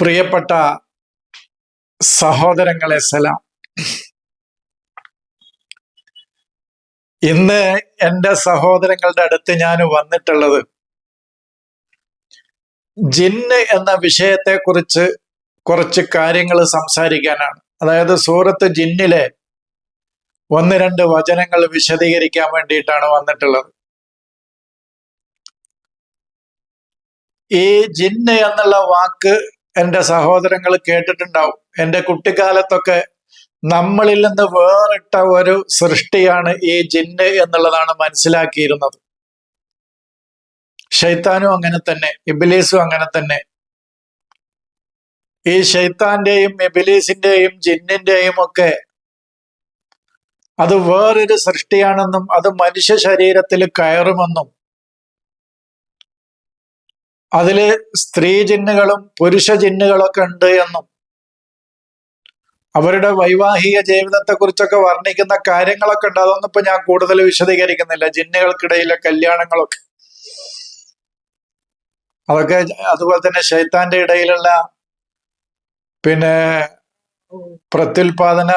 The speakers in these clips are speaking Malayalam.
പ്രിയപ്പെട്ട സഹോദരങ്ങളെ സലാം. ഇന്ന് എന്റെ സഹോദരങ്ങളുടെ അടുത്ത് ഞാൻ വന്നിട്ടുള്ളത് ജിന്ന് എന്ന വിഷയത്തെ കുറിച്ച് കുറച്ച് കാര്യങ്ങൾ സംസാരിക്കാനാണ്. അതായത് സൂറത്ത് ജിന്നിലെ ഒന്ന് രണ്ട് വചനങ്ങൾ വിശദീകരിക്കാൻ വേണ്ടിയിട്ടാണ് വന്നിട്ടുള്ളത്. ഈ ജിന്ന് എന്നുള്ള വാക്ക് എന്റെ സഹോദരങ്ങൾ കേട്ടിട്ടുണ്ടാവും. എന്റെ കുട്ടിക്കാലത്തൊക്കെ നമ്മളിൽ നിന്ന് വേറിട്ട ഒരു സൃഷ്ടിയാണ് ഈ ജിന്ന് എന്നുള്ളതാണ് മനസ്സിലാക്കിയിരുന്നത്. ഷെയ്ത്താനും അങ്ങനെ തന്നെ ഇബിലീസും അങ്ങനെ തന്നെ. ഈ ഷെയ്ത്താന്റെയും ഇബിലീസിന്റെയും ജിന്നിന്റെയും ഒക്കെ അത് വേറൊരു സൃഷ്ടിയാണെന്നും അത് മനുഷ്യ ശരീരത്തിൽ കയറുമെന്നും അതിൽ സ്ത്രീ ജിന്നുകളും പുരുഷ ജിന്നുകളൊക്കെ ഉണ്ട് എന്നും. അവരുടെ വൈവാഹിക ജീവിതത്തെ കുറിച്ചൊക്കെ വർണിക്കുന്ന കാര്യങ്ങളൊക്കെ ഉണ്ട്. അതൊന്നും ഇപ്പൊ ഞാൻ കൂടുതൽ വിശദീകരിക്കുന്നില്ല. ജിന്നുകൾക്കിടയിലെ കല്യാണങ്ങളൊക്കെ. അതൊക്കെ അതുപോലെ തന്നെ ശൈത്താന്റെ ഇടയിലുള്ള പിന്നെ പ്രത്യുൽപാദന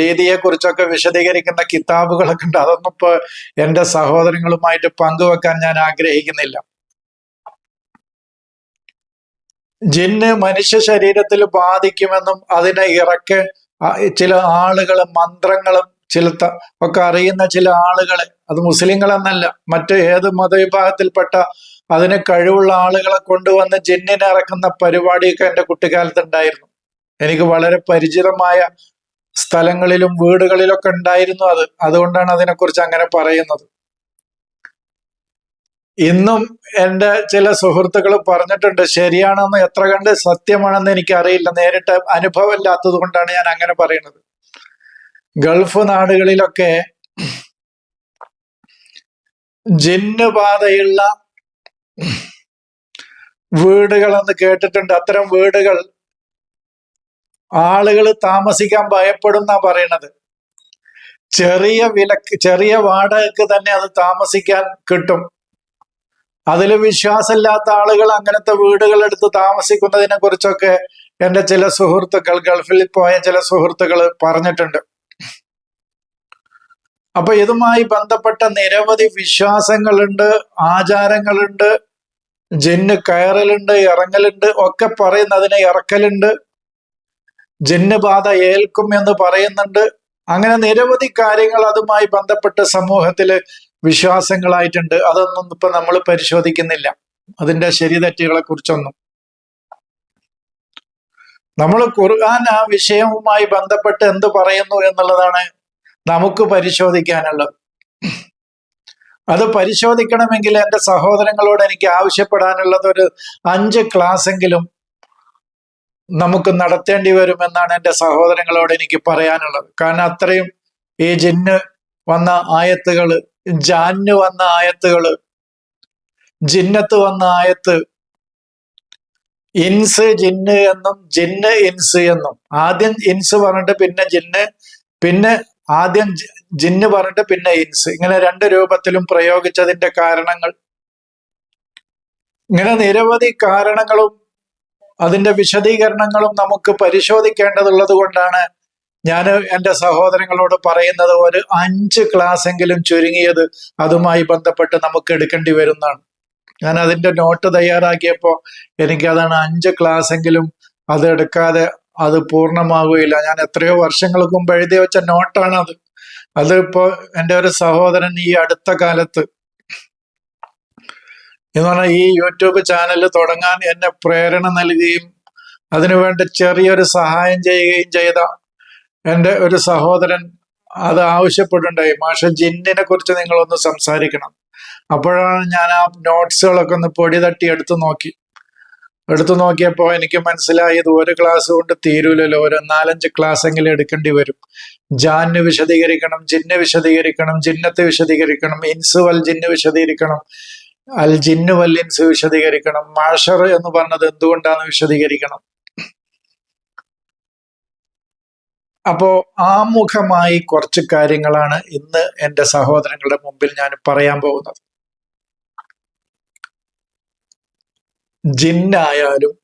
രീതിയെ കുറിച്ചൊക്കെ വിശദീകരിക്കുന്ന കിതാബുകളൊക്കെ ഉണ്ട്. അതൊന്നും ഇപ്പൊ എന്റെ സഹോദരങ്ങളുമായിട്ട് പങ്കുവെക്കാൻ ഞാൻ ആഗ്രഹിക്കുന്നില്ല. ജിന്ന് മനുഷ്യ ശരീരത്തിൽ ബാധിക്കുമെന്നും അതിനെ ഇറക്ക് ചില ആളുകൾ മന്ത്രങ്ങളും ചില ഒക്കെ അറിയുന്ന ചില ആളുകളെ അത് മുസ്ലിങ്ങളെന്നല്ല മറ്റ് ഏത് മതവിഭാഗത്തിൽപ്പെട്ട അതിന് കഴിവുള്ള ആളുകളെ കൊണ്ടുവന്ന് ജിന്നിനെ ഇറക്കുന്ന പരിപാടിയൊക്കെ എന്റെ കുട്ടിക്കാലത്ത് ഉണ്ടായിരുന്നു എനിക്ക് വളരെ പരിചിതമായ സ്ഥലങ്ങളിലും വീടുകളിലൊക്കെ ഉണ്ടായിരുന്നു അത്. അതുകൊണ്ടാണ് അതിനെക്കുറിച്ച് അങ്ങനെ പറയുന്നത്. ഇന്നും എന്റെ ചില സുഹൃത്തുക്കൾ പറഞ്ഞിട്ടുണ്ട് ശരിയാണെന്ന് എത്ര കണ്ട് സത്യമാണെന്ന് എനിക്ക് നേരിട്ട് അനുഭവമില്ലാത്തത് കൊണ്ടാണ് ഞാൻ അങ്ങനെ പറയുന്നത്. ഗൾഫ് നാടുകളിലൊക്കെ ജിന്നുബാധയുള്ള വീടുകളെന്ന് കേട്ടിട്ടുണ്ട്. അത്തരം വീടുകൾ ആളുകൾ താമസിക്കാൻ ഭയപ്പെടുന്ന പറയണത്. ചെറിയ വിലക്ക് ചെറിയ വാടകക്ക് തന്നെ അത് താമസിക്കാൻ കിട്ടും. അതിൽ വിശ്വാസമില്ലാത്ത ആളുകൾ അങ്ങനത്തെ വീടുകൾ എടുത്ത് താമസിക്കുന്നതിനെ കുറിച്ചൊക്കെ എന്റെ ചില സുഹൃത്തുക്കൾ ഗൾഫിൽ പോയ ചില സുഹൃത്തുക്കൾ പറഞ്ഞിട്ടുണ്ട്. അപ്പൊ ഇതുമായി ബന്ധപ്പെട്ട നിരവധി വിശ്വാസങ്ങളുണ്ട് ആചാരങ്ങളുണ്ട് ജിന്ന് കയറലുണ്ട് ഇറങ്ങലുണ്ട് ഒക്കെ പറയുന്നതിനെ ഇറക്കലുണ്ട്. ജിന്ന് ബാധ ഏൽക്കും എന്ന് പറയുന്നുണ്ട്. അങ്ങനെ നിരവധി കാര്യങ്ങൾ അതുമായി ബന്ധപ്പെട്ട് സമൂഹത്തിൽ വിശ്വാസങ്ങളായിട്ടുണ്ട്. അതൊന്നും ഇപ്പൊ നമ്മൾ പരിശോധിക്കുന്നില്ല. അതിന്റെ ശരി തെറ്റുകളെ കുറിച്ചൊന്നും നമ്മൾ ഖുർആൻ ആ വിഷയവുമായി ബന്ധപ്പെട്ട് എന്ത് പറയുന്നു എന്നുള്ളതാണ് നമുക്ക് പരിശോധിക്കാനുള്ളത്. അത് പരിശോധിക്കണമെങ്കിൽ എന്റെ സഹോദരങ്ങളോട് എനിക്ക് ആവശ്യപ്പെടാനുള്ളത് ഒരു അഞ്ച് ക്ലാസ് എങ്കിലും നമുക്ക് നടത്തേണ്ടി വരുമെന്നാണ് എന്റെ സഹോദരങ്ങളോട് എനിക്ക് പറയാനുള്ളത്. കാരണം അത്രയും ഈ ജിന്ന് വന്ന ആയത്തുകൾ ജാന് വന്ന ആയത്തുകൾ ജിന്നത്ത് വന്ന ആയത്ത് ഇൻസ് ജിന്ന് എന്നും ജിന്ന് ഇൻസ് എന്നും. ആദ്യം ഇൻസ് പറഞ്ഞിട്ട് പിന്നെ ജിന്ന് പിന്നെ ആദ്യം ജിന്ന് പറഞ്ഞിട്ട് പിന്നെ ഇൻസ്. ഇങ്ങനെ രണ്ട് രൂപത്തിലും പ്രയോഗിച്ചതിന്റെ കാരണങ്ങൾ. ഇങ്ങനെ നിരവധി കാരണങ്ങളും അതിന്റെ വിശദീകരണങ്ങളും നമുക്ക് പരിശോധിക്കേണ്ടതുള്ളത് കൊണ്ടാണ് ഞാൻ എന്റെ സഹോദരങ്ങളോട് പറയുന്നത് ഒരു അഞ്ച് ക്ലാസ് എങ്കിലും ചുരുങ്ങിയത് അതുമായി ബന്ധപ്പെട്ട് നമുക്ക് എടുക്കേണ്ടി വരുന്നതാണ്. ഞാൻ അതിന്റെ നോട്ട് തയ്യാറാക്കിയപ്പോൾ എനിക്കതാണ് അഞ്ച് ക്ലാസ് എങ്കിലും അത് എടുക്കാതെ അത് പൂർണമാകുകയില്ല ഞാൻ എത്രയോ വർഷങ്ങൾക്ക് മുമ്പ് എഴുതി വെച്ച നോട്ടാണ് അത് അതിപ്പോ എന്റെ ഒരു സഹോദരൻ ഈ അടുത്ത കാലത്ത് എന്ന് പറഞ്ഞാൽ ഈ യൂട്യൂബ് ചാനൽ തുടങ്ങാൻ എന്നെ പ്രേരണ നൽകുകയും അതിനുവേണ്ടി ചെറിയൊരു സഹായം ചെയ്യുകയും ചെയ്ത എന്റെ ഒരു സഹോദരൻ അത് ആവശ്യപ്പെട്ടുണ്ടായി മാഷ ജിന്നിനെ കുറിച്ച് നിങ്ങളൊന്ന് സംസാരിക്കണം. അപ്പോഴാണ് ഞാൻ ആ നോട്ട്സുകളൊക്കെ ഒന്ന് പൊടി തട്ടി എടുത്തു നോക്കി. എടുത്തു നോക്കിയപ്പോൾ എനിക്ക് മനസ്സിലായത് ഒരു ക്ലാസ് കൊണ്ട് തീരൂലല്ലോ. ഒരു നാലഞ്ച് ക്ലാസ് എങ്കിലും എടുക്കേണ്ടി വരും. ജാന് വിശദീകരിക്കണം ജിന്ന് വിശദീകരിക്കണം ജിന്നത്തെ വിശദീകരിക്കണം ഇൻസ് വൽ ജിന്ന് വിശദീകരിക്കണം അൽ ജിന്നു വൽ ഇൻസ് വിശദീകരിക്കണം മാഷർ എന്ന് പറഞ്ഞത് എന്തുകൊണ്ടാണ് വിശദീകരിക്കണം. അപ്പോ ആമുഖമായി കുറച്ച് കാര്യങ്ങളാണ് ഇന്ന് എന്റെ സഹോദരങ്ങളുടെ മുമ്പിൽ ഞാൻ പറയാൻ പോകുന്നത്. ജിന്നായാലും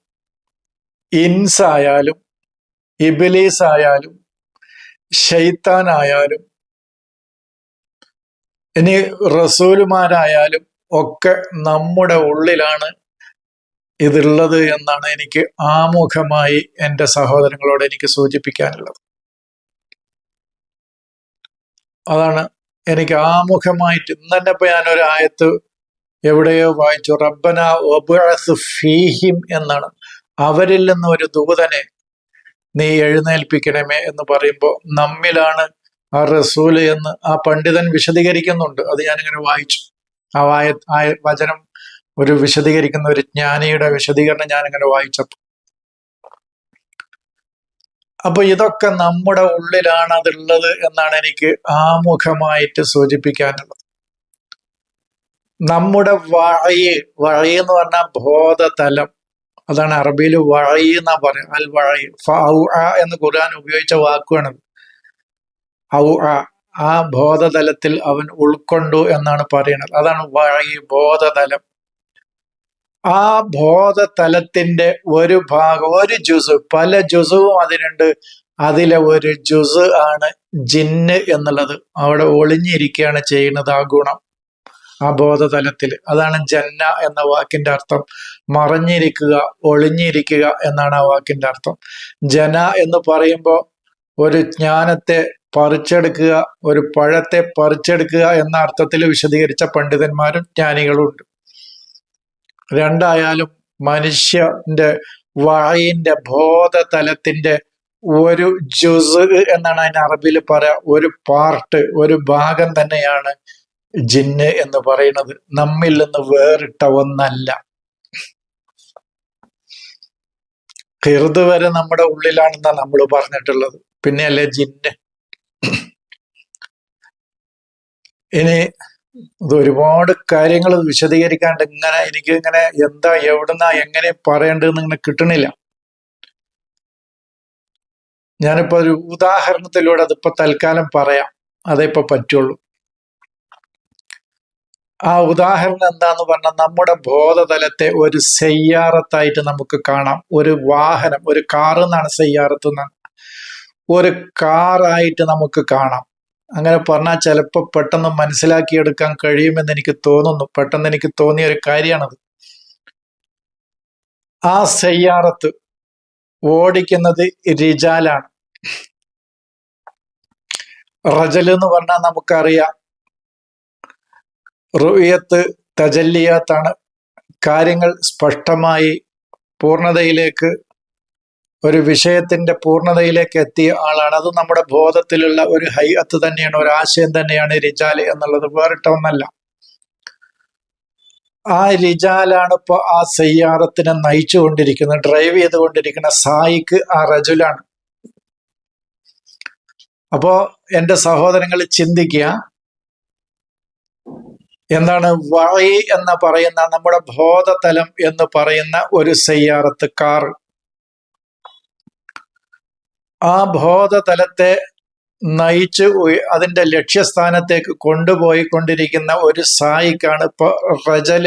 ഇൻസ് ആയാലും ഇബിലീസ് ആയാലും ഷെയ്ത്താനായാലും ഇനി റസൂലുമാരായാലും ഒക്കെ നമ്മുടെ ഉള്ളിലാണ് ഇതുള്ളത് എന്നാണ് എനിക്ക് ആമുഖമായി എന്റെ സഹോദരങ്ങളോട് എനിക്ക് സൂചിപ്പിക്കാനുള്ളത്. അതാണ് എനിക്ക് ആമുഖമായിട്ട് ഇന്ന് തന്നെ ഇപ്പൊ ഞാനൊരു ആയത്ത് എവിടെയോ വായിച്ചു. റബ്ബന ഒബഅസ് ഫീഹിം എന്നാണ്. അവരിൽ നിന്ന് ഒരു ദൂതനെ നീ എഴുന്നേൽപ്പിക്കണമേ എന്ന് പറയുമ്പോൾ നമ്മിലാണ് ആ റസൂൽ എന്ന് ആ പണ്ഡിതൻ വിശദീകരിക്കുന്നുണ്ട്. അത് ഞാനിങ്ങനെ വായിച്ചു. ആ വായ വചനം ഒരു വിശദീകരിക്കുന്ന ഒരു ജ്ഞാനിയുടെ വിശദീകരണം ഞാനിങ്ങനെ വായിച്ചപ്പോൾ. അപ്പൊ ഇതൊക്കെ നമ്മുടെ ഉള്ളിലാണ് അതുള്ളത് എന്നാണ് എനിക്ക് ആമുഖമായിട്ട് സൂചിപ്പിക്കാനുള്ളത്. നമ്മുടെ വഴയ് വഴയ് എന്ന് പറഞ്ഞാൽ ബോധതലം. അതാണ് അറബിയിൽ വഴയ് എന്നാ പറയുക അൽ വഴയ് എന്ന് ഖുർആൻ ഉപയോഗിച്ച വാക്കുവാണ് ഔ ആ ബോധതലത്തിൽ അവൻ ഉൾക്കൊണ്ടു എന്നാണ് പറയുന്നത്. അതാണ് വഴയ് ബോധതലം. ആ ബോധതലത്തിന്റെ ഒരു ഭാഗം ഒരു ജുസ് പല ജുസുവും അതിനുണ്ട്. അതിലെ ഒരു ജുസ് ആണ് ജിന്ന് എന്നുള്ളത്. അവിടെ ഒളിഞ്ഞിരിക്കുകയാണ് ചെയ്യുന്നത് ആ ഗുണം ആ ബോധതലത്തിൽ. അതാണ് ജന്ന എന്ന വാക്കിന്റെ അർത്ഥം. മറഞ്ഞിരിക്കുക ഒളിഞ്ഞിരിക്കുക എന്നാണ് ആ വാക്കിന്റെ അർത്ഥം. ജന എന്ന് പറയുമ്പോൾ ഒരു ജ്ഞാനത്തെ പറിച്ചെടുക്കുക ഒരു പഴത്തെ പറിച്ചെടുക്കുക എന്ന അർത്ഥത്തിൽ വിശദീകരിച്ച പണ്ഡിതന്മാരും ജ്ഞാനികളും ഉണ്ട്. രണ്ടായാലും മനുഷ്യന്റെ വായിന്റെ ബോധതലത്തിന്റെ ഒരു ജുസ് എന്നാണ് അതിന് അറബിയിൽ പറയാ ഒരു പാർട്ട് ഒരു ഭാഗം തന്നെയാണ് ജിന്ന് എന്ന് പറയുന്നത്. നമ്മിൽ നിന്ന് വേറിട്ട ഒന്നല്ല. ഹിർദ് വരെ നമ്മുടെ ഉള്ളിലാണെന്നാണ് നമ്മൾ പറഞ്ഞിട്ടുള്ളത്. പിന്നെയല്ലേ ജിന്ന്. ഇനി ഇത് ഒരുപാട് കാര്യങ്ങൾ വിശദീകരിക്കാണ്ട് ഇങ്ങനെ എനിക്ക് ഇങ്ങനെ എന്താ എവിടുന്ന എങ്ങനെ പറയേണ്ടതെന്ന് ഇങ്ങനെ കിട്ടണില്ല. ഞാനിപ്പോ ഒരു ഉദാഹരണത്തിലൂടെ അതിപ്പോ തൽക്കാലം പറയാം. അതേ ഇപ്പൊ പറ്റുള്ളൂ. ആ ഉദാഹരണം എന്താന്ന് പറഞ്ഞാൽ നമ്മുടെ ബോധതലത്തെ ഒരു സെയ്യാറത്തായിട്ട് നമുക്ക് കാണാം. ഒരു വാഹനം ഒരു കാർ എന്നാണ് ഒരു കാറായിട്ട് നമുക്ക് കാണാം. അങ്ങനെ പറഞ്ഞാൽ ചിലപ്പോൾ പെട്ടെന്ന് മനസ്സിലാക്കിയെടുക്കാൻ കഴിയുമെന്ന് എനിക്ക് തോന്നുന്നു. പെട്ടെന്ന് എനിക്ക് തോന്നിയ ഒരു കാര്യമാണത്. ആ സയ്യാറത്ത് ഓടിക്കുന്നത് റിജാലാണ്. റജൽ എന്ന് പറഞ്ഞാൽ നമുക്കറിയാം. റുയത്ത് തജല്ലിയാത്താണ് കാര്യങ്ങൾ സ്പഷ്ടമായി പൂർണതയിലേക്ക് ഒരു വിഷയത്തിന്റെ പൂർണതയിലേക്ക് എത്തിയ ആളാണ്. അത് നമ്മുടെ ബോധത്തിലുള്ള ഒരു ഹൈഅത്ത് തന്നെയാണ് ഒരു ആശയം തന്നെയാണ് റിജാൽ എന്നുള്ളത്. വേറിട്ട ഒന്നല്ല ആ റിജാലാണ് ഇപ്പോൾ ആ സയ്യാറത്തിനെ നയിച്ചുകൊണ്ടിരിക്കുന്നത് ഡ്രൈവ് ചെയ്തുകൊണ്ടിരിക്കുന്ന സായിക്ക് ആ റജുലാണ്. അപ്പോ എന്റെ സഹോദരങ്ങൾ ചിന്തിക്കുക എന്താണ് വായി എന്ന് പറയുന്ന നമ്മുടെ ബോധതലം എന്ന് പറയുന്ന ഒരു സയ്യാറത്ത് കാർ. ആ ബോധതലത്തെ നയിച്ച് അതിന്റെ ലക്ഷ്യസ്ഥാനത്തേക്ക് കൊണ്ടുപോയി കൊണ്ടിരിക്കുന്ന ഒരു സായിക്കാണ് ഇപ്പൊ റജൽ.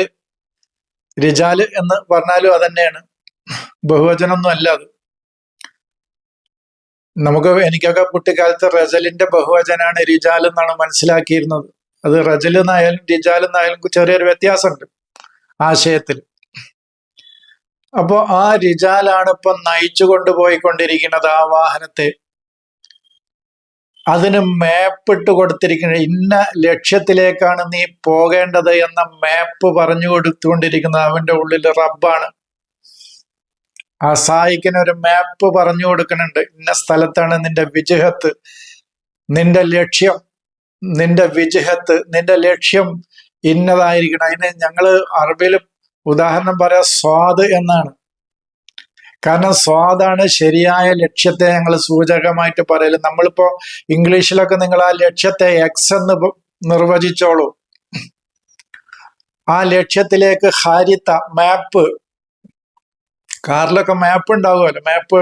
റിജാൽ എന്ന് പറഞ്ഞാലും അതന്നെയാണ്. ബഹുവചനൊന്നും അല്ല അത്. നമുക്ക് എനിക്കൊക്കെ കുട്ടിക്കാലത്ത് റജലിന്റെ ബഹുവചനാണ് റിജാൽ എന്നാണ് മനസ്സിലാക്കിയിരുന്നത്. അത് റജൽ എന്നായാലും റിജാൽ എന്നായാലും ചെറിയൊരു വ്യത്യാസമുണ്ട് ആശയത്തിൽ. അപ്പോ ആ റിജാലാണ് ഇപ്പൊ നയിച്ചു കൊണ്ടുപോയിക്കൊണ്ടിരിക്കുന്നത് ആ വാഹനത്തെ. അതിന് മാപ്പ് ഇട്ട് കൊടുത്തിരിക്കുന്നത് ഇന്ന ലക്ഷ്യത്തിലേക്കാണ് നീ പോകേണ്ടത് എന്ന മാപ്പ് പറഞ്ഞു കൊടുത്തുകൊണ്ടിരിക്കുന്നത് അവന്റെ ഉള്ളിൽ റബ്ബാണ്. ആ സായിക്കിന് ഒരു മാപ്പ് പറഞ്ഞു കൊടുക്കുന്നുണ്ട്. ഇന്ന സ്ഥലത്താണ് നിന്റെ വിജഹത്ത്. നിന്റെ ലക്ഷ്യം നിന്റെ വിജഹത്ത് നിന്റെ ലക്ഷ്യം ഇന്നതായിരിക്കണം. അതിന് ഞങ്ങൾ അറബിയിൽ ഉദാഹരണം പറയാം സ്വാദ് എന്നാണ്. കാരണം സ്വാദാണ് ശരിയായ ലക്ഷ്യത്തെ ഞങ്ങൾ സൂചകമായിട്ട് പറയൽ. നമ്മളിപ്പോ ഇംഗ്ലീഷിലൊക്കെ നിങ്ങൾ ആ ലക്ഷ്യത്തെ എക്സ് എന്ന് നിർവചിച്ചോളൂ. ആ ലക്ഷ്യത്തിലേക്ക് ഹാരിത്ത മാപ്പ് കാറിലൊക്കെ മാപ്പ് ഉണ്ടാവുമല്ലോ. മാപ്പ്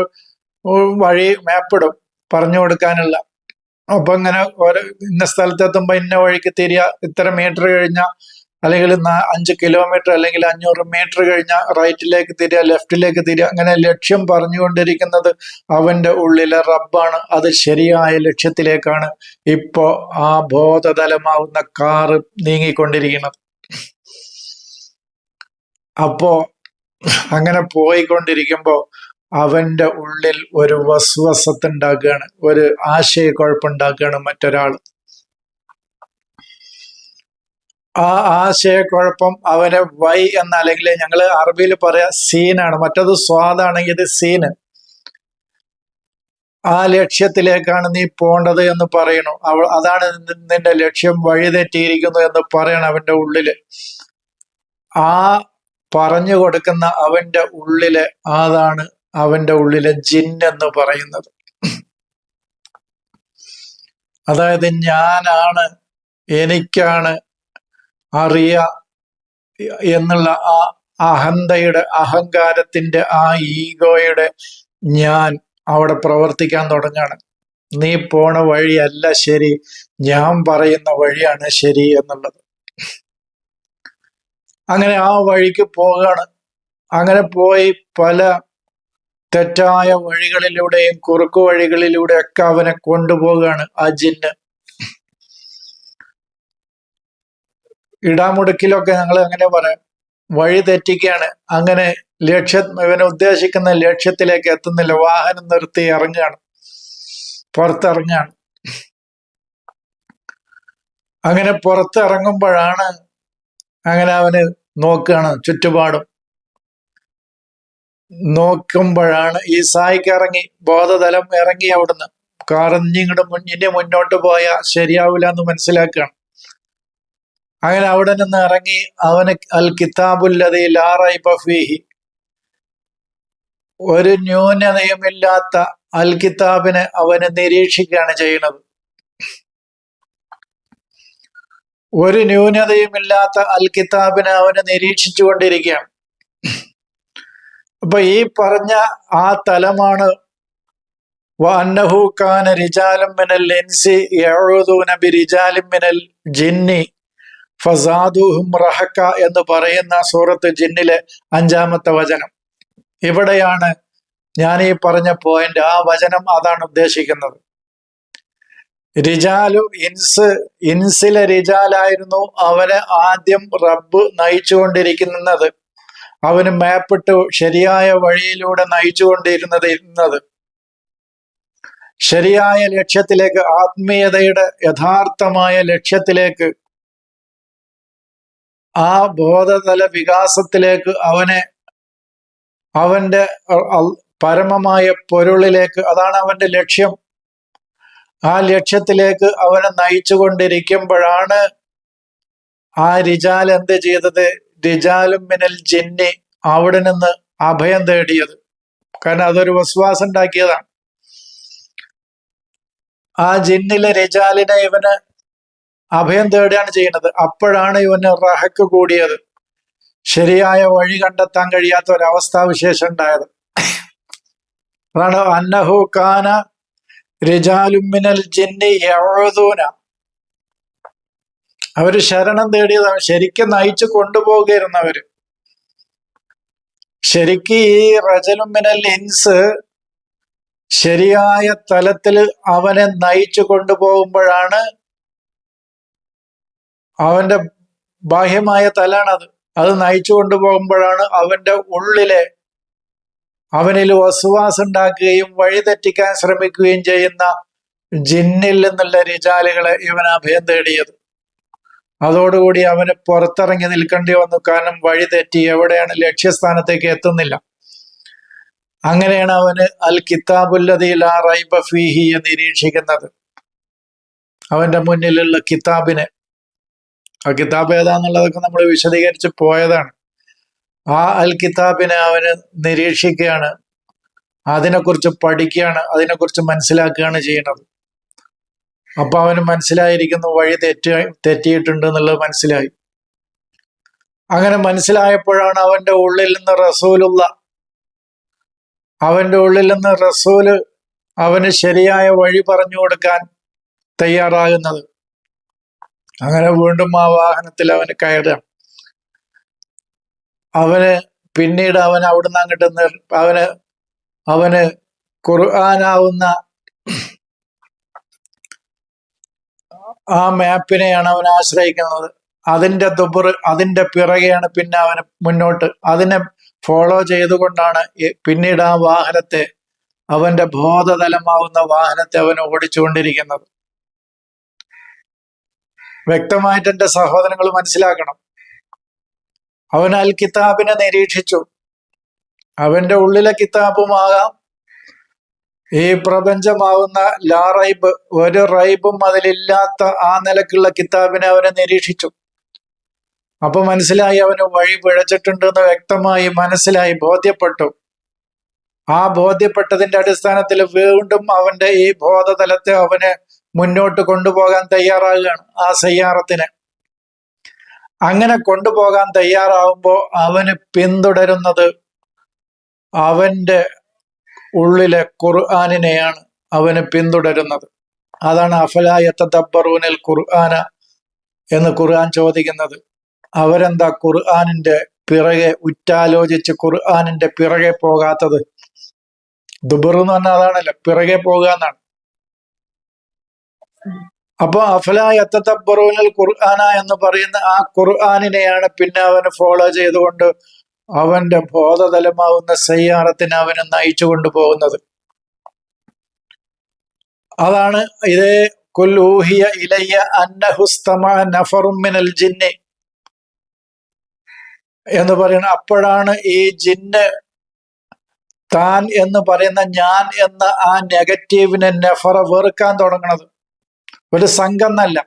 വഴി മാപ്പ് ഇടും. പറഞ്ഞു കൊടുക്കാനുള്ള. അപ്പൊ ഇങ്ങനെ ഓരോ ഇന്ന സ്ഥലത്തെത്തുമ്പോ ഇന്ന വഴിക്ക് തിരിയ ഇത്ര മീറ്റർ കഴിഞ്ഞ അല്ലെങ്കിൽ അഞ്ച് കിലോമീറ്റർ അല്ലെങ്കിൽ അഞ്ഞൂറ് മീറ്റർ കഴിഞ്ഞ റൈറ്റിലേക്ക് തിരിയുക ലെഫ്റ്റിലേക്ക് തിരിയുക അങ്ങനെ ലക്ഷ്യം പറഞ്ഞുകൊണ്ടിരിക്കുന്നത് അവന്റെ ഉള്ളിലെ റബ്ബാണ്. അത് ശരിയായ ലക്ഷ്യത്തിലേക്കാണ് ഇപ്പോ ആ ബോധതലമാവുന്ന കാറ് നീങ്ങിക്കൊണ്ടിരിക്കുന്നത്. അപ്പോ അങ്ങനെ പോയിക്കൊണ്ടിരിക്കുമ്പോ അവന്റെ ഉള്ളിൽ ഒരു വസ്വസത്തുണ്ടാക്കുകയാണ് ഒരു ആശയക്കുഴപ്പമുണ്ടാക്കുകയാണ് മറ്റൊരാൾ. ആ ആശയക്കുഴപ്പം അവനെ വൈ എന്ന അല്ലെങ്കിൽ ഞങ്ങൾ അറബിയിൽ പറയാ സീനാണ് മറ്റത് സ്വാദാണെങ്കിൽ ഇത് സീന് ആ ലക്ഷ്യത്തിലേക്കാണ് നീ പോണ്ടത് എന്ന് പറയണു അവൾ അതാണ് നിന്റെ ലക്ഷ്യം വഴിതെറ്റിയിരിക്കുന്നു എന്ന് പറയണം അവന്റെ ഉള്ളിൽ. ആ പറഞ്ഞു കൊടുക്കുന്ന അവന്റെ ഉള്ളിലെ അതാണ് അവന്റെ ഉള്ളിലെ ജിൻ എന്ന് പറയുന്നത്. അതായത് ഞാനാണ് എനിക്കാണ് അറിയ എന്നുള്ള ആ അഹന്തയുടെ അഹങ്കാരത്തിന്റെ ആ ഈഗോയുടെ ഞാൻ അവിടെ പ്രവർത്തിക്കാൻ തുടങ്ങാണ്. നീ പോണ വഴിയല്ല ശരി. ഞാൻ പറയുന്ന വഴിയാണ് ശരി എന്നുള്ളത്. അങ്ങനെ ആ വഴിക്ക് പോവുകയാണ് അങ്ങനെ പോയി പല തെറ്റായ വഴികളിലൂടെയും കുറുക്കു വഴികളിലൂടെയൊക്കെ അവനെ കൊണ്ടുപോവുകയാണ് ആ ഇടാമുടുക്കിലൊക്കെ ഞങ്ങൾ അങ്ങനെ പറയാം വഴി തെറ്റിക്കുകയാണ് അങ്ങനെ ലക്ഷ്യ ഇവനെ ഉദ്ദേശിക്കുന്ന ലക്ഷ്യത്തിലേക്ക് എത്തുന്നില്ല. വാഹനം നിർത്തി ഇറങ്ങുകയാണ് പുറത്തിറങ്ങുകയാണ് അങ്ങനെ പുറത്തിറങ്ങുമ്പോഴാണ് അങ്ങനെ അവന് നോക്കുകയാണ് ചുറ്റുപാടും. നോക്കുമ്പോഴാണ് ഈ സായിക്ക് ഇറങ്ങി ബോധതലം ഇറങ്ങി അവിടുന്ന്. കാറിഞ്ഞിങ്ങോട്ട് ഇനി മുന്നോട്ട് പോയാൽ ശരിയാവില്ല എന്ന് മനസ്സിലാക്കുകയാണ് അങ്ങനെ അവിടെ നിന്ന് ഇറങ്ങി അവന് അൽ കിതാബുല്ലതി ലാ റൈബ ഫീഹി. ഒരു ന്യൂനതയുമില്ലാത്ത അൽ കിതാബിനെ അവന് നിരീക്ഷിക്കുകയാണ് ചെയ്യുന്നത്. ഒരു ന്യൂനതയുമില്ലാത്ത അൽ കിതാബിനെ അവന് നിരീക്ഷിച്ചു കൊണ്ടിരിക്കുകയാണ്. അപ്പൊ ഈ പറഞ്ഞ ആ തലമാണ് അന്നഹു കാന റിജാലും മിനൽ ഇൻസി യഊദൂന റിജാലും മിനൽ ജിന്നി ഫസാദുഹും റഹക്ക എന്ന് പറയുന്ന സൂറത്ത് ജിന്നിലെ അഞ്ചാമത്തെ വചനം. ഇവിടെയാണ് ഞാൻ ഈ പറഞ്ഞ പോയിന്റ് ആ വചനം അതാണ് ഉദ്ദേശിക്കുന്നത്. റിജാലു ഇൻസ് ഇൻസിലെ റിജാലായിരുന്നു അവനെ ആദ്യം റബ്ബ് നയിച്ചുകൊണ്ടിരിക്കുന്നത്. അവന് മേപ്പിട്ട് ശരിയായ വഴിയിലൂടെ നയിച്ചുകൊണ്ടിരുന്നത് ഇരുന്നത് ശരിയായ ലക്ഷ്യത്തിലേക്ക് ആത്മീയതയുടെ യഥാർത്ഥമായ ലക്ഷ്യത്തിലേക്ക് ആ ബോധതല വികാസത്തിലേക്ക് അവനെ അവന്റെ പരമമായ പൊരുളിലേക്ക് അതാണ് അവന്റെ ലക്ഷ്യം. ആ ലക്ഷ്യത്തിലേക്ക് അവനെ നയിച്ചു കൊണ്ടിരിക്കുമ്പോഴാണ് ആ റിജാൽ എന്ത് ചെയ്തത്? റിജാലും മിനൽ ജിന്നി അവിടെ നിന്ന് അഭയം തേടിയത്. കാരണം അതൊരു വിശ്വാസം ഉണ്ടാക്കിയതാണ്. ആ ജിന്നിലെ റിജാലിനെ ഇവന് അഭയം തേടുകയാണ് ചെയ്യുന്നത്. അപ്പോഴാണ് ഇവന് റഹക്ക് കൂടിയത്. ശരിയായ വഴി കണ്ടെത്താൻ കഴിയാത്ത ഒരവസ്ഥാ വിശേഷം ഉണ്ടായത്. അതാണ് അന്നഹു കാന രജാലുമിനൽ ജിന്നി യഊദൂന അവർ ശരണം തേടിയതാണ്. ശരിക്കും നയിച്ചു കൊണ്ടുപോകുകയായിരുന്നവര് ശരിക്ക് ഈ റജലുമിനൽ ഇൻസ് ശരിയായ തലത്തിൽ അവനെ നയിച്ചു കൊണ്ടുപോകുമ്പോഴാണ് അവന്റെ ബാഹ്യമായ തലാണത് അത് നയിച്ചു കൊണ്ടുപോകുമ്പോഴാണ് അവന്റെ ഉള്ളിലെ അവനിൽ വസുവാസുണ്ടാക്കുകയും വഴിതെറ്റിക്കാൻ ശ്രമിക്കുകയും ചെയ്യുന്ന ജിന്നിൽ നിന്നുള്ള രിജാലുകളെ ഇവൻ അഭയം തേടിയത്. അതോടുകൂടി അവന് പുറത്തിറങ്ങി നിൽക്കേണ്ടി വന്നു. കാരണം വഴിതെറ്റി എവിടെയാണ് ലക്ഷ്യസ്ഥാനത്തേക്ക് എത്തുന്നില്ല. അങ്ങനെയാണ് അവന് അൽ കിതാബുല്ലതിയിൽ ആ റൈബ ഫീഹി നിരീക്ഷിക്കുന്നത്. അവന്റെ മുന്നിലുള്ള കിതാബിനെ ആ കിതാബ് ഏതാന്നുള്ളതൊക്കെ നമ്മൾ വിശദീകരിച്ച് പോയതാണ്. ആ അൽ കിതാബിനെ അവന് നിരീക്ഷിക്കുകയാണ്. അതിനെക്കുറിച്ച് പഠിക്കുകയാണ്. അതിനെക്കുറിച്ച് മനസ്സിലാക്കുകയാണ് ചെയ്യുന്നത്. അപ്പൊ അവന് മനസ്സിലായിരിക്കുന്നു വഴി തെറ്റി തെറ്റിയിട്ടുണ്ട് എന്നുള്ളത് മനസ്സിലായി. അങ്ങനെ മനസ്സിലായപ്പോഴാണ് അവന്റെ ഉള്ളിൽ നിന്ന് റസൂലുള്ള അവന്റെ ഉള്ളിൽ നിന്ന് റസൂൽ അവന് ശരിയായ വഴി പറഞ്ഞു കൊടുക്കാൻ തയ്യാറാകുന്നത്. അങ്ങനെ വീണ്ടും ആ വാഹനത്തിൽ അവന് കയറാം അവന് പിന്നീട് അവൻ അവിടുന്ന് അങ്ങോട്ട് നിർ അവന് അവന് ഖുർആനാവുന്ന ആ മാപ്പിനെയാണ് അവൻ ആശ്രയിക്കുന്നത്. അതിന്റെ ദുബർ അതിന്റെ പിറകെയാണ് പിന്നെ അവന് മുന്നോട്ട്. അതിനെ ഫോളോ ചെയ്തുകൊണ്ടാണ് പിന്നീട് ആ വാഹനത്തെ അവന്റെ ബോധതലമാവുന്ന വാഹനത്തെ അവൻ ഓടിച്ചുകൊണ്ടിരിക്കുന്നത്. വ്യക്തമായിട്ട് എന്റെ സഹോദരങ്ങൾ മനസ്സിലാക്കണം. അവൻ അൽ കിതാബിനെ നിരീക്ഷിച്ചു. അവന്റെ ഉള്ളിലെ കിതാബുമാകാം. ഈ പ്രപഞ്ചമാവുന്ന ലാ റൈബ്. ഒരു റൈബും അതിലില്ലാത്ത ആ നിലക്കുള്ള കിതാബിനെ അവനെ നിരീക്ഷിച്ചു. അപ്പൊ മനസ്സിലായി അവന് വഴി പിഴച്ചിട്ടുണ്ട് എന്ന് വ്യക്തമായി മനസ്സിലായി ബോധ്യപ്പെട്ടു. ആ ബോധ്യപ്പെട്ടതിന്റെ അടിസ്ഥാനത്തിൽ വീണ്ടും അവന്റെ ഈ ബോധതലത്തെ അവന് മുന്നോട്ട് കൊണ്ടുപോകാൻ തയ്യാറാകുകയാണ് ആ സയ്യാറത്തിന്. അങ്ങനെ കൊണ്ടുപോകാൻ തയ്യാറാവുമ്പോൾ അവന് പിന്തുടരുന്നത് അവന്റെ ഉള്ളിലെ ഖുർആാനിനെയാണ് അവന് പിന്തുടരുന്നത്. അതാണ് അഫലായത്ത ദബ്ബറൂനൽ ഖുർആന എന്ന് ഖുർആൻ ചോദിക്കുന്നത്. അവരെന്താ ഖുർആാനിന്റെ പിറകെ ഉറ്റാലോചിച്ച് ഖുർആാനിന്റെ പിറകെ പോകാത്തത്? ദുബർ എന്ന് പറഞ്ഞാൽ അതാണല്ലോ പിറകെ പോകുക എന്നാണ് അപ്പൊ അഫലായത്തബറൂനൽ ഖുർആന എന്ന് പറയുന്ന ആ ഖുർആാനിനെയാണ് പിന്നെ അവന് ഫോളോ ചെയ്തുകൊണ്ട് അവന്റെ ബോധതലമാവുന്ന സയ്യാറത്തിന് അവനെ നയിച്ചു കൊണ്ടുപോകുന്നത്. അതാണ് ഇതേ കൊല്ലൂഹിയ ഇലയ്യ അന്നഹുസ്തമ നഫറുമിനൽ ജിന്നെ എന്ന് പറയുന്ന അപ്പോഴാണ് ഈ ജിന്ന് താൻ എന്ന് പറയുന്ന ഞാൻ എന്ന ആ നെഗറ്റീവിനെ നെഫറ വെറുക്കാൻ തുടങ്ങുന്നത്. ഒരു സംഘം എന്നല്ല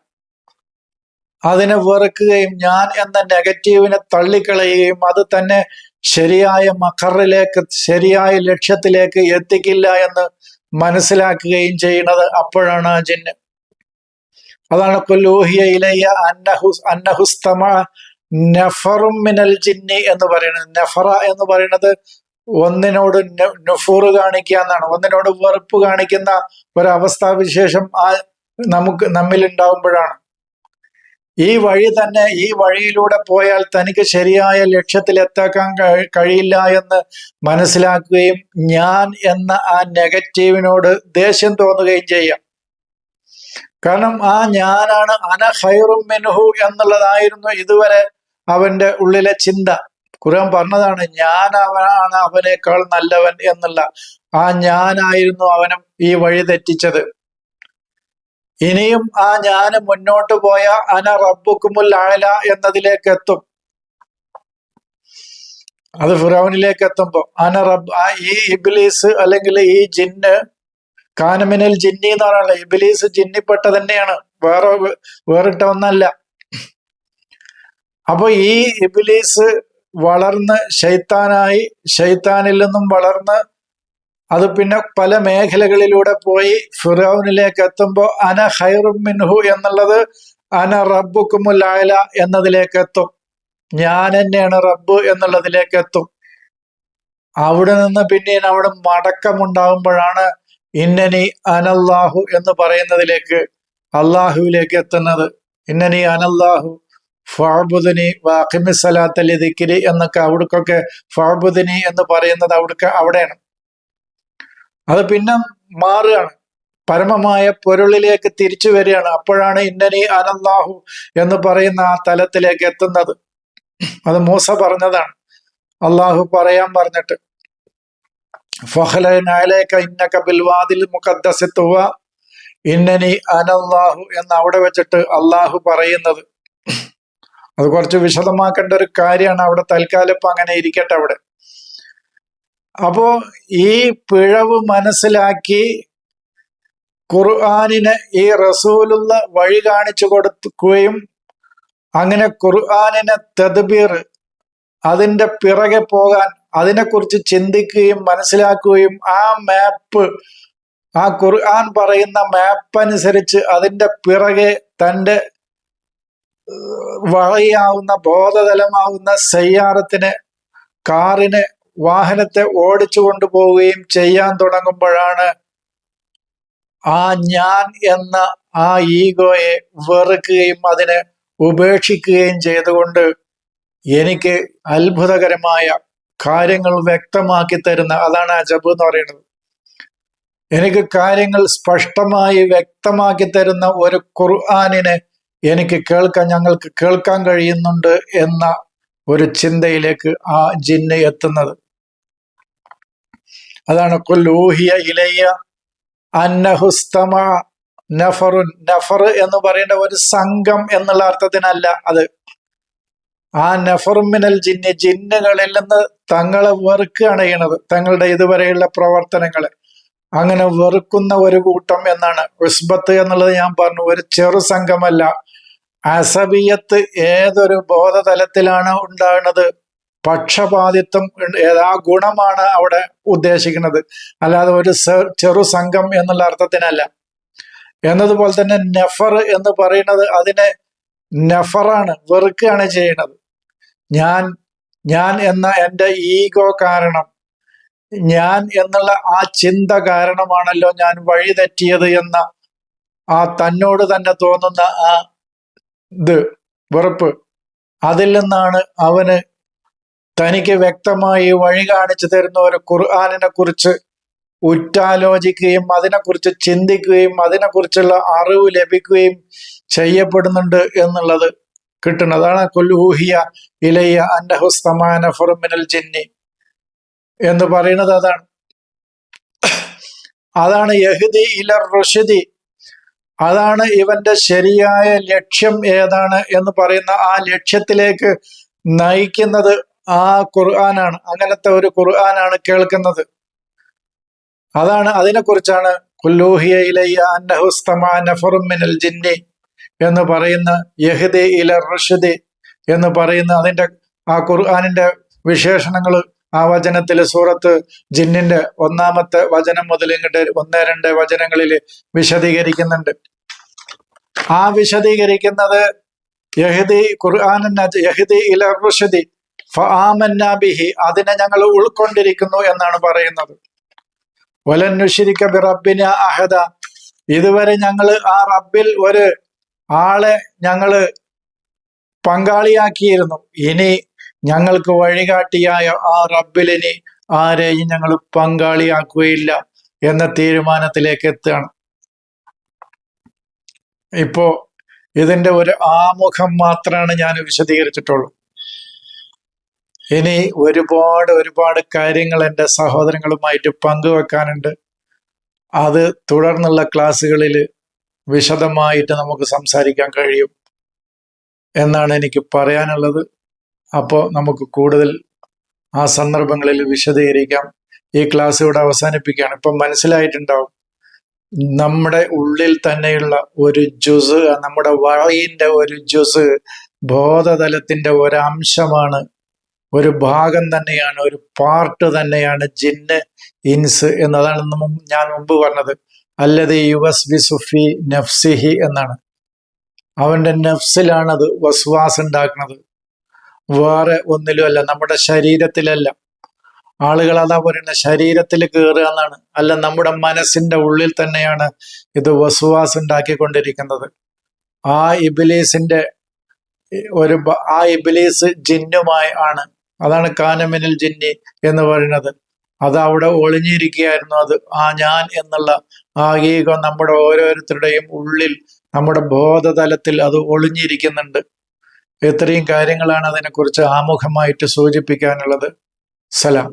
അതിനെ വെറുക്കുകയും ഞാൻ എന്ന നെഗറ്റീവിനെ തള്ളിക്കളയുകയും അത് തന്നെ ശരിയായ മഖറിലേക്ക് ശരിയായ ലക്ഷ്യത്തിലേക്ക് എത്തിക്കില്ല എന്ന് മനസ്സിലാക്കുകയും ചെയ്യുന്നത് അപ്പോഴാണ് ആ ജിന്ന്. അതാണ് അന്നഹു അന്നഹുസ്തമ നഫറും മിനൽ ജിന്നി എന്ന് പറയുന്നത്. നഫറ എന്ന് പറയുന്നത് ഒന്നിനോട് നുഫൂർ കാണിക്കുക എന്നാണ്. ഒന്നിനോട് വെറുപ്പ് കാണിക്കുന്ന ഒരവസ്ഥാവിശേഷം ആ നമുക്ക് നമ്മിൽ ഉണ്ടാവുമ്പോഴാണ് ഈ വഴി തന്നെ ഈ വഴിയിലൂടെ പോയാൽ തനിക്ക് ശരിയായ ലക്ഷ്യത്തിൽ എത്താക്കാൻ കഴിയില്ല എന്ന് മനസ്സിലാക്കുകയും ഞാൻ എന്ന ആ നെഗറ്റീവിനോട് ദേഷ്യം തോന്നുകയും ചെയ്യാം. കാരണം ആ ഞാനാണ് അന ഹൈറും മിൻഹു എന്നുള്ളതായിരുന്നു ഇതുവരെ അവന്റെ ഉള്ളിലെ ചിന്ത. ഖുർആൻ പറഞ്ഞതാണ് ഞാൻ അവനാണ് അവനേക്കാൾ നല്ലവൻ എന്നുള്ള ആ ഞാനായിരുന്നു അവനും ഈ വഴി തെറ്റിച്ചത്. ഇനിയും ആ ഞാൻ മുന്നോട്ട് പോയ അന റബ്ബുക്കുമുൽ ആല എന്നതിലേക്ക് എത്തും അത് ഫിറോനിലേക്ക് എത്തുമ്പോ അന റബ് ആ ഈ ഇബിലീസ് അല്ലെങ്കിൽ ഈ ജിന്ന് കാനമിനൽ ജിന്നി എന്ന് പറയാനുള്ള ഇബിലീസ് ജിന്നിപ്പെട്ട തന്നെയാണ്. വേറെ വേറിട്ട ഒന്നല്ല അപ്പൊ ഈ ഇബിലീസ് വളർന്ന് ഷെയ്ത്താനായി ഷെയ്ത്താനിൽ നിന്നും വളർന്ന് അത് പിന്നെ പല മേഖലകളിലൂടെ പോയി ഫിറോനിലേക്ക് എത്തുമ്പോൾ അന ഹൈറും മിൻഹു എന്നുള്ളത് അന റബ്ബു ആല എന്നതിലേക്ക് എത്തും ഞാൻ തന്നെയാണ് റബ്ബ് എന്നുള്ളതിലേക്ക് എത്തും അവിടെ നിന്ന് പിന്നെ അവിടെ മടക്കമുണ്ടാകുമ്പോഴാണ് ഇന്നനി അനല്ലാഹു എന്ന് പറയുന്നതിലേക്ക് അള്ളാഹുവിലേക്ക് എത്തുന്നത്. ഇന്നനി അനല്ലാഹു ഫാബുദിനി വാഖിമിസലാത്തലി ദിക്കിരി എന്നൊക്കെ അവിടക്കൊക്കെ ഫാബുദിനി എന്ന് പറയുന്നത് അവിടക്ക് അവിടെയാണ്. അത് പിന്നെ മാറുകയാണ്. പരമമായ പൊരുളിലേക്ക് തിരിച്ചു വരികയാണ്. അപ്പോഴാണ് ഇന്നനി അനല്ലാഹു എന്ന് പറയുന്ന ആ തലത്തിലേക്ക് എത്തുന്നത്. അത് മൂസ പറഞ്ഞതാണ്. അള്ളാഹു പറയാൻ പറഞ്ഞിട്ട് ഫഹലനാലേക്ക ഇന്നക ബിൽവാദിൽ മുഖദ്ദസിത്തുവ ഇന്നനി അനല്ലാഹു എന്ന് അവിടെ വെച്ചിട്ട് അള്ളാഹു പറയുന്നത്. അത് കുറച്ച് വിശദമാക്കേണ്ട ഒരു കാര്യമാണ് അവിടെ തൽക്കാലം അങ്ങനെ ഇരിക്കട്ടെ അവിടെ. അപ്പോ ഈ പിഴവ് മനസ്സിലാക്കി ഖുർആാനിന് ഈ റസൂലുള്ള വഴി കാണിച്ചു കൊടുക്കുകയും അങ്ങനെ ഖുർആാനിനെ തദ്ബീർ അതിന്റെ പിറകെ പോകാൻ അതിനെക്കുറിച്ച് ചിന്തിക്കുകയും മനസ്സിലാക്കുകയും ആ മാപ്പ് ആ ഖുർആൻ പറയുന്ന മാപ്പ് അനുസരിച്ച് അതിന്റെ പിറകെ തന്റെ വളയാവുന്ന ബോധതലമാവുന്ന സയ്യാറത്തിന് കാറിനെ വാഹനത്തെ ഓടിച്ചു കൊണ്ടുപോവുകയും ചെയ്യാൻ തുടങ്ങുമ്പോഴാണ് ആ ഞാൻ എന്ന ആ ഈഗോയെ വെറുക്കുകയും അതിനെ ഉപേക്ഷിക്കുകയും ചെയ്തുകൊണ്ട് എനിക്ക് അത്ഭുതകരമായ കാര്യങ്ങൾ വ്യക്തമാക്കി തരുന്ന അതാണ് അജബ് എന്ന് പറയുന്നത്. എനിക്ക് കാര്യങ്ങൾ സ്പഷ്ടമായി വ്യക്തമാക്കി തരുന്ന ഒരു ഖുർആാനിനെ എനിക്ക് കേൾക്കാൻ ഞങ്ങൾക്ക് കേൾക്കാൻ കഴിയുന്നുണ്ട് എന്ന ഒരു ചിന്തയിലേക്ക് ആ ജിന്ന് എത്തുന്നത്. അതാണ് കൊല്ലൂഹിയ ഇലയ്യ അന്നഹുസ്തമ നഫറുൻ നഫർ എന്ന് പറയേണ്ട ഒരു സംഘം എന്നുള്ള അർത്ഥത്തിനല്ല അത്. ആ നഫറുമിനൽ ജിന്ന് ജിന്നുകളിൽ നിന്ന് തങ്ങളെ വെറുക്കുകയാണ് ചെയ്യണത്. തങ്ങളുടെ ഇതുവരെയുള്ള പ്രവർത്തനങ്ങളെ. അങ്ങനെ വെറുക്കുന്ന ഒരു കൂട്ടം എന്നാണ്. ഉസ്ബത്ത് എന്നുള്ളത് ഞാൻ പറഞ്ഞു ഒരു ചെറു സംഘമല്ല. അസബിയത്ത് ഏതൊരു ബോധതലത്തിലാണ് ഉണ്ടാകുന്നത് പക്ഷപാതിത്വം ഏതാ ഗുണമാണ് അവിടെ ഉദ്ദേശിക്കുന്നത്? അല്ലാതെ ഒരു ചെറു സംഘം എന്നുള്ള അർത്ഥത്തിനല്ല. എന്നതുപോലെ തന്നെ നെഫർ എന്ന് പറയുന്നത് അതിനെ നെഫറാണ് വെറുക്കുകയാണ് ചെയ്യുന്നത്. ഞാൻ ഞാൻ എന്ന എന്റെ ഈഗോ കാരണം ഞാൻ എന്നുള്ള ആ ചിന്ത കാരണമാണല്ലോ ഞാൻ വഴിതെറ്റിയത് എന്ന ആ തന്നോട് തന്നെ തോന്നുന്ന ആ ഇത് വെറുപ്പ്. അതിൽ നിന്നാണ് അവന് തനിക്ക് വ്യക്തമായി വഴി കാണിച്ചു തരുന്ന ഒരു ഖുർആാനിനെ കുറിച്ച് ഉറ്റാലോചിക്കുകയും അതിനെക്കുറിച്ച് ചിന്തിക്കുകയും അതിനെക്കുറിച്ചുള്ള അറിവ് ലഭിക്കുകയും ചെയ്യപ്പെടുന്നുണ്ട് എന്നുള്ളത് കിട്ടുന്നത് അതാണ് കൊല്ലൂഹിയ ഇലയ്യ അന്നഹുസ്തമാന ഫുറുമിനൽ ജിന്നി എന്ന് പറയുന്നത് അതാണ്. അതാണ് യഹുദി ഇലർ റുഷിദി. അതാണ് ഇവന്റെ ശരിയായ ലക്ഷ്യം ഏതാണ് എന്ന് പറയുന്ന ആ ലക്ഷ്യത്തിലേക്ക് നയിക്കുന്നത് ആ ഖുർആനാണ്. അങ്ങനത്തെ ഒരു ഖുർആനാണ് കേൾക്കുന്നത്. അതാണ് അതിനെക്കുറിച്ചാണ് കുല്ലൂഹിയ മിനൽ ജിന്നി എന്ന് പറയുന്ന യഹ്ദി ഇല റഷദി എന്ന് പറയുന്ന അതിന്റെ ആ ഖുർആാനിന്റെ വിശേഷണങ്ങൾ ആ വചനത്തിൽ സൂറത്ത് ജിന്നിന്റെ ഒന്നാമത്തെ വചനം മുതൽ ഇങ്ങോട്ട് ഒന്ന് രണ്ട് വചനങ്ങളിൽ വിശദീകരിക്കുന്നുണ്ട്. ആ വിശദീകരിക്കുന്നത് യഹദി ഖുർആൻ യഹദി ഇല റുഷദി ഫാമന്നാബിഹി അതിനെ ഞങ്ങൾ ഉൾക്കൊണ്ടിരിക്കുന്നു എന്നാണ് പറയുന്നത്. വലന്നുഷിരിക്ക റബ്ബിന അഹദ. ഇതുവരെ ഞങ്ങൾ ആ റബ്ബിൽ ഒരു ആളെ ഞങ്ങൾ പങ്കാളിയാക്കിയിരുന്നു. ഇനി ഞങ്ങൾക്ക് വഴികാട്ടിയായ ആ റബ്ബിലിനി ആരെയും ഞങ്ങൾ പങ്കാളിയാക്കുകയില്ല എന്ന തീരുമാനത്തിലേക്ക് എത്തുകയാണ്. ഇപ്പോ ഇതിന്റെ ഒരു ആമുഖം മാത്രമാണ് ഞാൻ വിശദീകരിച്ചിട്ടുള്ളൂ. ഇനി ഒരുപാട് ഒരുപാട് കാര്യങ്ങൾ എന്റെ സഹോദരങ്ങളുമായിട്ട് പങ്കുവെക്കാനുണ്ട്. അത് തുടർന്നുള്ള ക്ലാസ്സുകളിൽ വിശദമായിട്ട് നമുക്ക് സംസാരിക്കാൻ കഴിയും എന്നാണ് എനിക്ക് പറയാനുള്ളത്. അപ്പോൾ നമുക്ക് കൂടുതൽ ആ സന്ദർഭങ്ങളിൽ വിശദീകരിക്കാം. ഈ ക്ലാസ് ഇവിടെ അവസാനിപ്പിക്കുകയാണ്. ഇപ്പം മനസ്സിലായിട്ടുണ്ടാവും. നമ്മുടെ ഉള്ളിൽ തന്നെയുള്ള ഒരു ജുസ് നമ്മുടെ വായിന്റെ ഒരു ജുസ് ബോധതലത്തിന്റെ ഒരംശമാണ് ഒരു ഭാഗം തന്നെയാണ് ഒരു പാർട്ട് തന്നെയാണ് ജിന്ന് ഇൻസ് എന്നതാണ് ഞാൻ മുമ്പ് പറഞ്ഞത്. അല്ലത് യുവസ് വിസുഫി നഫ്സിഹി എന്നാണ്. അവന്റെ നഫ്സിലാണ് അത് വസ്വാസ് ഉണ്ടാക്കുന്നത്. വേറെ ഒന്നിലും അല്ല നമ്മുടെ ശരീരത്തിലല്ല. ആളുകൾ അതാ പറയുന്നത് ശരീരത്തിൽ കയറുക എന്നാണ്. അല്ല നമ്മുടെ മനസ്സിന്റെ ഉള്ളിൽ തന്നെയാണ് ഇത് വസുവാസ് ഉണ്ടാക്കിക്കൊണ്ടിരിക്കുന്നത്. ആ ഇബിലീസിന്റെ ഒരു ആ ഇബിലീസ് ജിന്നുമായി ആണ് അതാണ് കാനമിനിൽ ജിന്നി എന്ന് പറയുന്നത്. അത് അവിടെ ഒളിഞ്ഞിരിക്കുകയായിരുന്നു. അത് ആ ഞാൻ എന്നുള്ള ആ നമ്മുടെ ഓരോരുത്തരുടെയും ഉള്ളിൽ നമ്മുടെ ബോധതലത്തിൽ അത് ഒളിഞ്ഞിരിക്കുന്നുണ്ട്. ഇത്രയും കാര്യങ്ങളാണ് അതിനെക്കുറിച്ച് ആമുഖമായിട്ട് സൂചിപ്പിക്കാനുള്ളത്. സലാം.